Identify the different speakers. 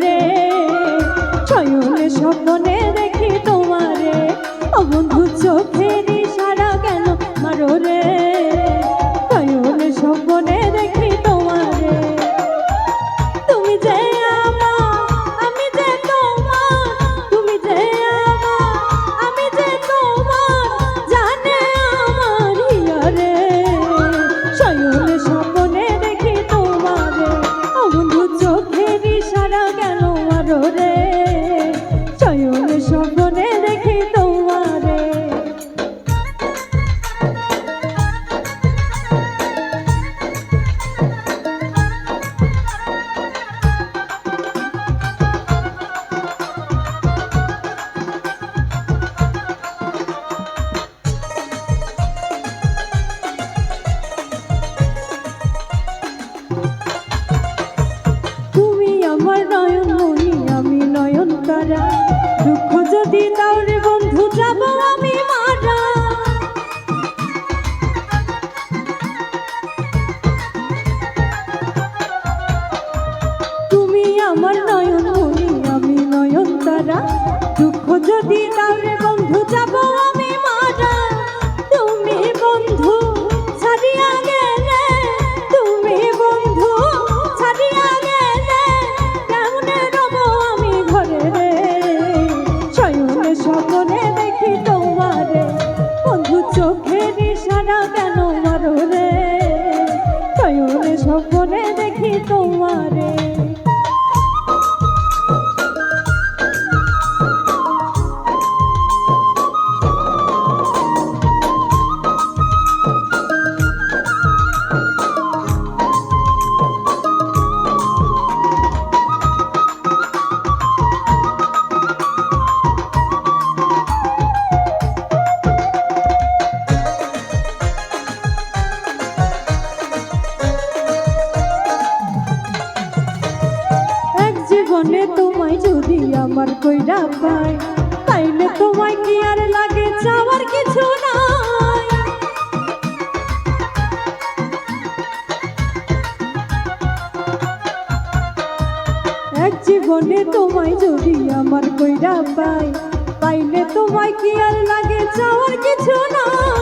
Speaker 1: রে ছয়নে স্বপ্নে আমার নয়ন মনি আমি নয়ন তারা। দুঃখ যদি দাও বন্ধু, যাব আমি মারা। তুমি বন্ধু, ছাড়িয়া গেলে। তুমি বন্ধু, ছাড়িয়া গেলে। কেমনে রব আমি ঘরে রে? শয়নে স্বপ্নে দেখি তোমারে। বন্ধু চোখের ইশারা কেন মারো রে? শয়নে স্বপ্নে দেখি তোমারে। জীবনে তোমায় যদি আমার কইরা পাই তাইলে তোমায় কি আর লাগে যাওয়ার কিছু নাই? এক জীবনে তোমায় যদি আমার কইরা পাই পাইলে তোমায় কি আর লাগে যাওয়ার কিছু নাই?